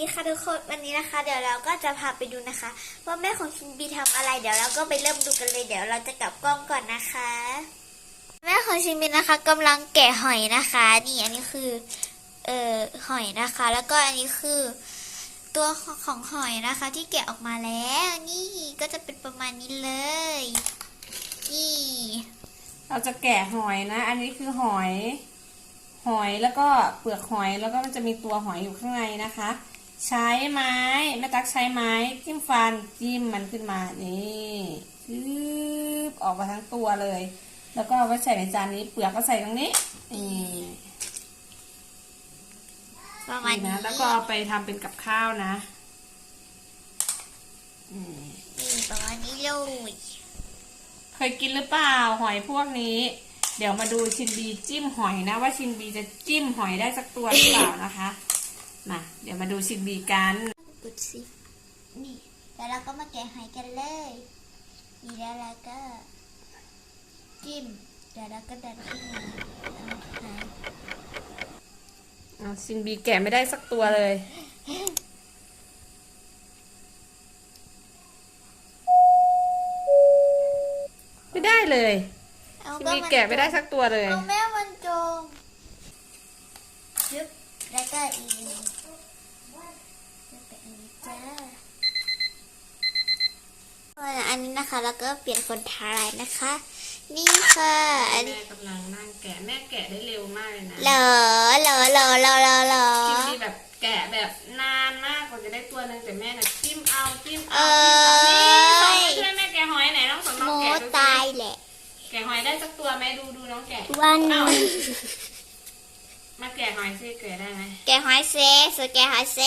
ดีค่ะทุกคนวันนี้นะคะ เดี๋ยวเราก็จะพาไปดูนะคะว่าแม่ของชินบีทำอะไร เดี๋ยวเราก็ไปเริ่มดูกันเลย เดี๋ยวเราจะกลับกล้องก่อนนะคะ แม่ของชินบีนะคะกำลังแกะหอยนะคะ นี่อันนี้คือเอ่อหอยนะคะ แล้วก็อันนี้คือ ตัวของหอยนะคะ ที่แกะออกมาแล้วนี่ก็จะเป็นประมาณนี้เลยนี่เราจะแกะหอยนะ อันนี้คือหอยหอยแล้วก็เปลือกหอยแล้วก็มันจะมีตัวหอยอยู่ข้างในนะคะ ใช้ไม้แม่ตักใช้ไม้จิ้มฟันจิ้มมันขึ้นมานี่ชืบออกมาทั้งตัวเลย แล้วก็เอาไว้ใส่ในจานนี้เปลือกก็ใส่ตรงนี้นี่ประมาณนี่นี้นะแล้วก็เอาไปทำเป็นกับข้าวนะอืมนี่ประมาณนี้เลยเคยกินหรือเปล่าหอยพวกนี้ เดี๋ยวมาดูชินบีจิ้มหอยนะ ว่าชินบีจะจิ้มหอยได้สักตัวหรือเปล่านะคะ มา เดี๋ยวมาดูชินบีกันกุดสินี่ แล้วเราก็มาแกะหอยกันเลยนี่แล้วเราก็จิ้มเดี๋ยวเราก็ดันขึ้นมาเอาหอยเอาชินบีแกะไม่ได้สักตัวเลยไม่ได้เลยเอาชินก็บีมันแกะไม่ได้สักตัวเลย เอาแม่มันจมชึบแล้ว ก็อีกแล้วก็อันนี้จ้าอันนี้นะคะ แล้วก็เปลี่ยนคนถ่ายนะคะ นี่ค่ะอันนี้แม่กำลังนั่งแกะแม่แกะได้เร็วมากเลยนะเหรอเหรอเหรอเหรอเหรอเหรอชินบีแบบแกะแบบนานมากกว่าจะได้ตัวหนึ่งแต่แม่น่ะจิ้มเอาจิ้มเอเอา้จิ้มเอานี่สองมาช่วยแม่แกะหอยไหนน้องสนน้โมองแกะดูสิตายแหละแกะหอยได้สักตัวไหมดูดูน้องแกะวันเอ้า มาแกะหอยซิแกะได้ไหมแกหอยเซสวยแกหอยเซ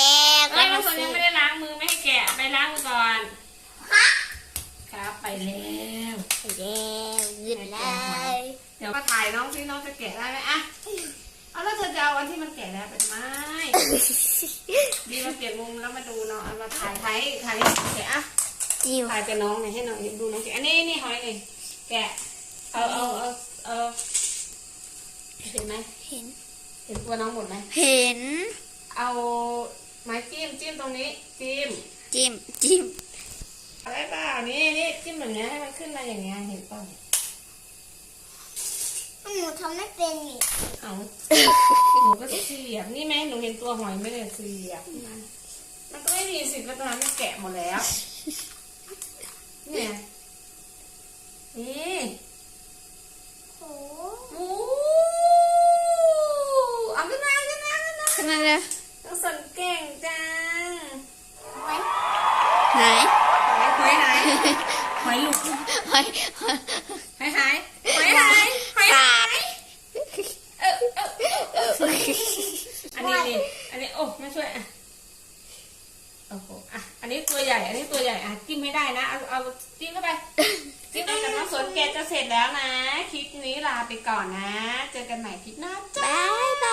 กเอ้ยน้องสนยังไม่ได้ล้างมือไม่ให้แกะไปล้างมือก่อน ครับไปแล้วเย้ยืดเลยเดี๋ยวมาถ่ายน้องซิน้องจะแกะได้ไหมอะเอาแล้วเธอจะเอาอันที่มันแกะแล้วไปทำไมดีมาเปลี่ยนมุมแล้วมาดูน้องเอามาถ่ายถ่ายถ่ายแกะอะจิวถ่ายกับน้องหน่อยให้น้องดูน้องแกะอันนี้นี่หอยนี่แกะเอาเอาเอาเอาเห็นไหมเห็น เห็นตัวน้องหมดไหม เห็น เอาไม้จิ้มจิ้มตรงนี้ จิ้ม จิ้มจิ้มอะไรเปล่านี่นี่จิ้มแบบเนี้ยให้มันขึ้นมาอย่างเงี้ยเห็นเปล่าหนูทำไม่เป็นนี่เอาหนูก็เสียบนี่ไหมหนูเห็นตัวหอยไหม่ได้เสียบมันมันก็ไม่มีสิทธิ์แล้วตอนนั้นมันแกะหมดแล้ว เนี่ยนี่ โอ้ โอ้เอาขึ้นมาเอาขึ้นมาเอาขึ้นมาขนาดเลยน้องสนเก่งจังไหนหอยหอยหายหอยหลุดหอยหอยหายหายหอยหายหอยหายเออเออเอออันนี้นี่อันนี้โอ้ไม่ช่วยอะโอ้โหอะอันนี้ตัวใหญ่ อันนี้ตัวใหญ่อะจิ้มไม่ได้นะเอาเอาจิ้มเข้าไปจิ้มไปกับน้องสวนแกจะเสร็จแล้วนะคลิปนี้ลาไปก่อนนะ เจอกันใหม่คลิปหน้าจ้าบายบาย